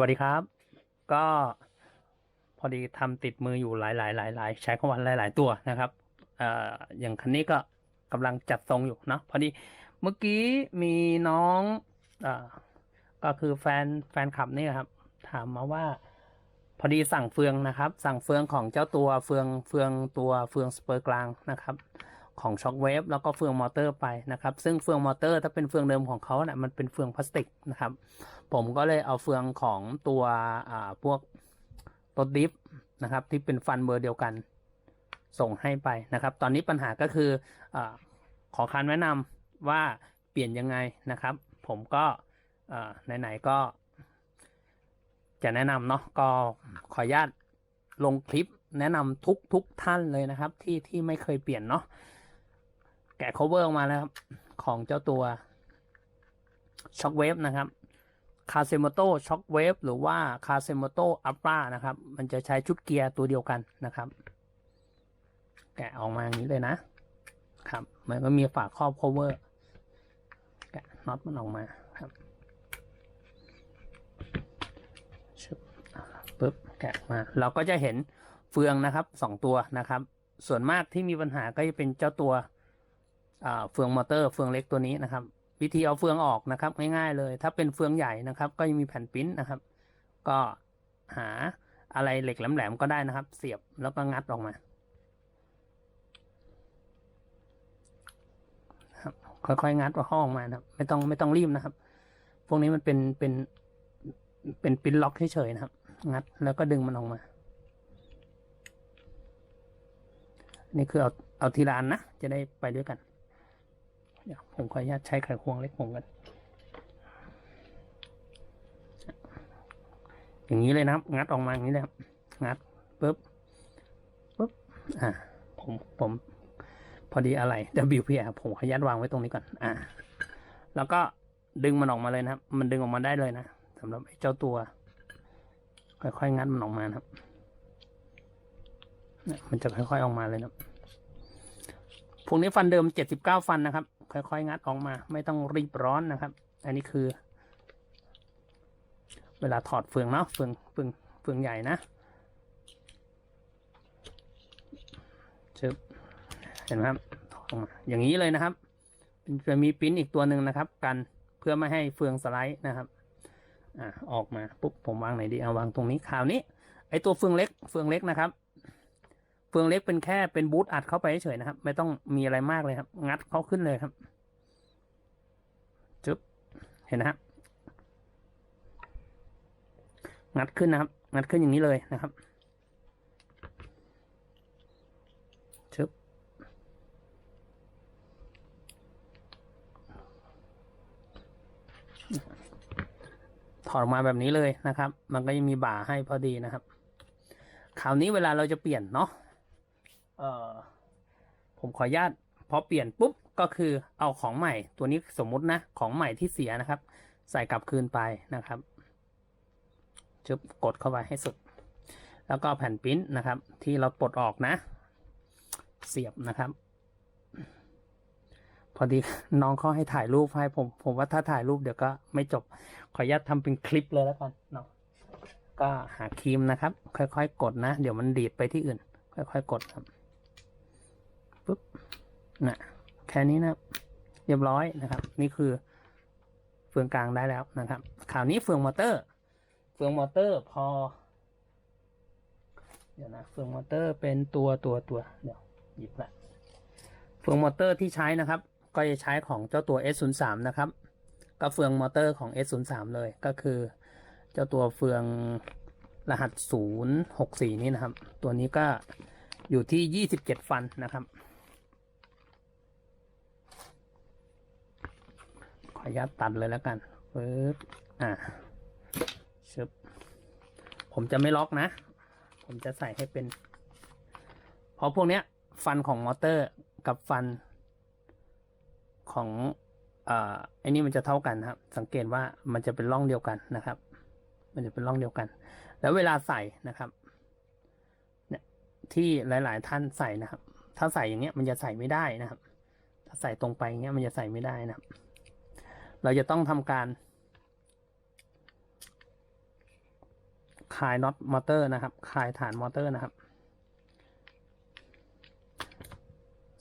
วัสดีครับ ก็พอดีทำติดมืออยู่หลายหลายหลายหลายใช้คำว่าหลายหลายตัวนะครับเอ่ออย่างคันนี้ก็กำลังจัดทรงอยู่เนาะพอดีเมื่อกี้มีน้องเอ่อก็คือแฟนแฟนคลับนี่ครับ ถามมาว่า พอดีสั่งเฟืองนะครับ สั่งเฟืองของเจ้าตัวเฟืองเฟืองตัวเฟืองสเปอร์กลางนะครับ ของช็อคเวฟแล้วก็เฟืองมอเตอร์ไปนะครับ ซึ่งเฟืองมอเตอร์ถ้าเป็นเฟืองเดิมของเขาเนะ่ยมันเป็นเฟืองพลาสติกนะครับ ผมก็เลยเอาเฟืองของตัวอ่าพวกรถดิฟนะครับ ที่เป็นฟันเบอร์เดียวกัน ส่งให้ไปนะครับ ตอนนี้ปัญหาก็คืออขอคำแนะนำว่าเปลี่ยนยังไงนะครับ ผมก็อไหนๆก็ จะแนะนำเนาะก็ขออนุญาตลงคลิปแนะนำทุกทุกท่านเลยนะครับ ที่ที่ไม่เคยเปลี่ยนเนาะ แกะ cover ออกมาแล้วครับ ของเจ้าตัว Shockwave นะครับคาเซมโตช็อคเวฟหรือว่าคาเซมโตอัปรานะครับ มันจะใช้ชุดเกียร์ตัวเดียวกันนะครับ แกะออกมาอย่างนี้เลยนะครับ มันก็มีฝาครอบ cover แกะน็อตมันออกมาครับชึบปึ๊บแกะมา เราก็จะเห็นเฟืองนะครับสองตัวนะครับ ส่วนมากที่มีปัญหาก็จะเป็นเจ้าตัว เฟืองมอเตอร์เฟืองเล็กตัวนี้นะครับ วิธีเอาเฟืองออกนะครับง่ายๆเลย ถ้าเป็นเฟืองใหญ่นะครับ ก็ยังมีแผ่นปิ้นนะครับ ก็หาอะไรเหล็กแหลมๆก็ได้นะครับ เสียบแล้วก็งัดออกมาครับค่อยๆงัดห้องมาครับ ไม่ต้องไม่ต้องรีบนะครับ พวกนี้มันเป็นเป็นเป็นปิ้นล็อกเฉยๆนะครับ งัดแล้วก็ดึงมันออกมา นี่คือเอาเอาทีละอันนะ จะได้ไปด้วยกัน ผมขออนุญาตใช้ไขควงเล็กผมกันอย่างนี้เลยนะครับ งัดออกมาอย่างนี้เลยครับงัดปุ๊บปุ๊บอ่าผมผมพอดีอะไร WPR ผมขออนุญาตวางไว้ตรงนี้ก่อน อ่า แล้วก็ดึงมันออกมาเลยนะครับ มันดึงออกมาได้เลยนะสำหรับเจ้าตัว ค่อยๆงัดมันออกมานะครับเนี่ยมันจะค่อยๆออกมาเลยนะพวกนี้ฟันเดิม79ฟันนะครับ ค่อยๆ งัดออกมา ไม่ต้องรีบร้อนนะครับ อันนี้คือ เวลาถอดเฟืองเนาะเฟืองเฟืองเฟืองใหญ่นะชึบเห็นไหมครับถอดออกมาอย่างนี้เลยนะครับ จะมีปิ้นอีกตัวหนึ่งนะครับ กันเพื่อไม่ให้เฟืองสไลด์นะครับอ่าออกมาปุ๊บผมวางไหนดีเอาวางตรงนี้คราวนี้ไอตัวเฟืองเล็กเฟืองเล็กนะครับ เฟืองเล็กเป็นแค่เป็นบูทอัดเข้าไปเฉยนะครับ ไม่ต้องมีอะไรมากเลยครับ งัดเขาขึ้นเลยครับจึ๊บเห็นนะครับงัดขึ้นนะครับ งัดขึ้นอย่างนี้เลยนะครับชึบถอดออกมาแบบนี้เลยนะครับ มันก็ยังมีบ่าให้พอดีนะครับ คราวนี้เวลาเราจะเปลี่ยนเนาะ เอ่อผมขออนุญาตพอเปลี่ยนปุ๊บก็คือเอาของใหม่ตัวนี้สมมุตินะของใหม่ที่เสียนะครับ ใส่กลับคืนไปนะครับจึบกดเข้าไปให้สุด แล้วก็แผ่นปริ้นนะครับ ที่เราปลดออกนะ เสียบนะครับ พอดีน้องเขาให้ถ่ายรูปให้ผม ผมว่าถ้าถ่ายรูปเดี๋ยวก็ไม่จบ ขออนุญาตทำเป็นคลิปเลยแล้วกันเนาะก็หาครีมนะครับ ค่อยๆกดนะ เดี๋ยวมันดีดไปที่อื่น ค่อยๆกดครับ ปุ๊บนะแค่นี้นะเรียบร้อยนะครับ นี่คือเฟืองกลางได้แล้วนะครับคราวนี้เฟืองมอเตอร์ เฟืองมอเตอร์พอ เดี๋ยวนะเฟืองมอเตอร์เป็นตัวตัวตัวเดี๋ยวหยิบละเฟืองมอเตอร์ที่ใช้นะครับ ก็จะใช้ของเจ้าตัว S03 นะครับ ก็เฟืองมอเตอร์ของ S03 เลยก็คือ เจ้าตัวเฟืองรหัส 064 นี่นะครับ ตัวนี้ก็อยู่ที่ 27 ฟันนะครับ ข ออนุญาตตัดเลยแล้วกันปึ๊บอ่าชึบผมจะไม่ล็อกนะ ผมจะใส่ให้เป็น เพราะพวกเนี้ย ฟันของมอเตอร์กับฟันของอ่าไอ้นี่มันจะเท่ากันครับ สังเกตว่ามันจะเป็นร่องเดียวกันนะครับ มันจะเป็นร่องเดียวกัน แล้วเวลาใส่นะครับ เนี่ยที่หลาย ๆ ท่านใส่นะครับ ถ้าใส่อย่างเงี้ยมันจะใส่ไม่ได้นะครับ ถ้าใส่ตรงไปอย่างเงี้ยมันจะใส่ไม่ได้นะครับ เราจะต้องทำการคลายน็อตมอเตอร์นะครับคลายฐานมอเตอร์นะครับ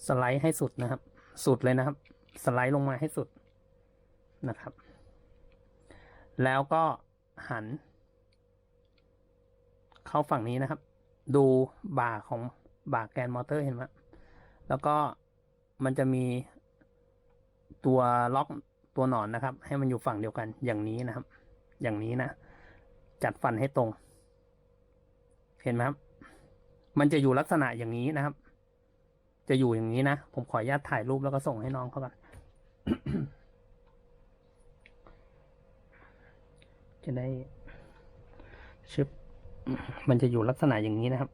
สไลด์ให้สุดนะครับ สุดเลยนะครับ สไลด์ลงมาให้สุดนะครับ แล้วก็หัน เข้าฝั่งนี้นะครับ ดูบ่าของบ่าแกนมอเตอร์เห็นไหมแล้วก็มันจะมีตัวล็อก ตัวหนอนนะครับ ให้มันอยู่ฝั่งเดียวกันอย่างนี้นะครับ อย่างนี้นะ จัดฟันให้ตรง เห็นไหมครับ มันจะอยู่ลักษณะอย่างนี้นะครับ จะอยู่อย่างนี้นะ ผมขออนุญาตถ่ายรูปแล้วก็ส่งให้น้องเขาก่อนจะได้ชึบมันจะอยู่ลักษณะอย่างนี้นะครับ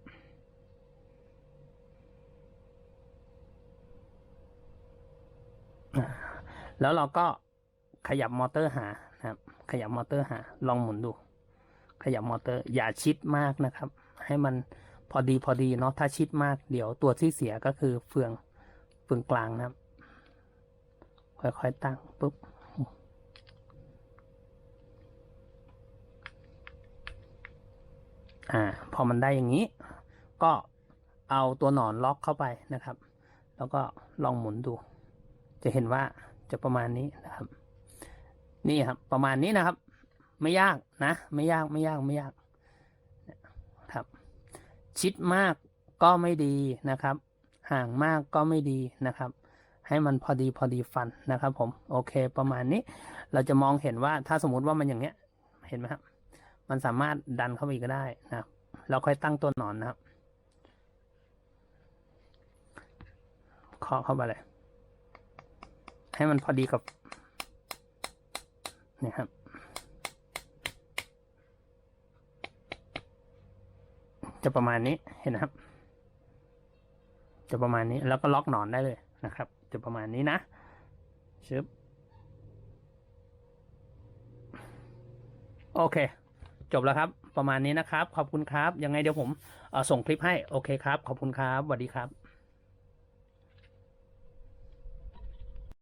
แล้วเราก็ ขยับมอเตอร์หานะครับ ขยับมอเตอร์หา ลองหมุนดู ขยับมอเตอร์อย่าชิดมากนะครับ ให้มันพอดีพอดีเนาะถ้าชิดมากเดี๋ยวตัวที่เสียก็คือเฟืองเฟืองกลางนะครับ ค่อยๆตั้งปุ๊บอ่า พอมันได้อย่างนี้ ก็เอาตัวหนอนล็อกเข้าไปนะครับ แล้วก็ลองหมุนดู จะเห็นว่าจะประมาณนี้นะครับ นี่ครับ ประมาณนี้นะครับ ไม่ยากนะ ไม่ยากไม่ยากไม่ยากครับ ชิดมากก็ไม่ดีนะครับ ห่างมากก็ไม่ดีนะครับ ให้มันพอดีพอดีฟันนะครับ ผมโอเค ประมาณนี้ เราจะมองเห็นว่าถ้าสมมติว่ามันอย่างเนี้ย เห็นไหมครับ มันสามารถดันเข้าไปกก็ได้นะครับเราค่อยตั้งตัวหนอนนะครับเคาะเข้าไปเลย ให้มันพอดีกับ นี่ครับ จะประมาณนี้เห็นนะครับ จะประมาณนี้แล้วก็ล็อกหนอนได้เลยนะครับ จะประมาณนี้นะชึบโอเค จบแล้วครับ ประมาณนี้นะครับ ขอบคุณครับ ยังไงเดี๋ยวผมส่งคลิปให้ โอเคครับ ขอบคุณครับสวัสดีครับ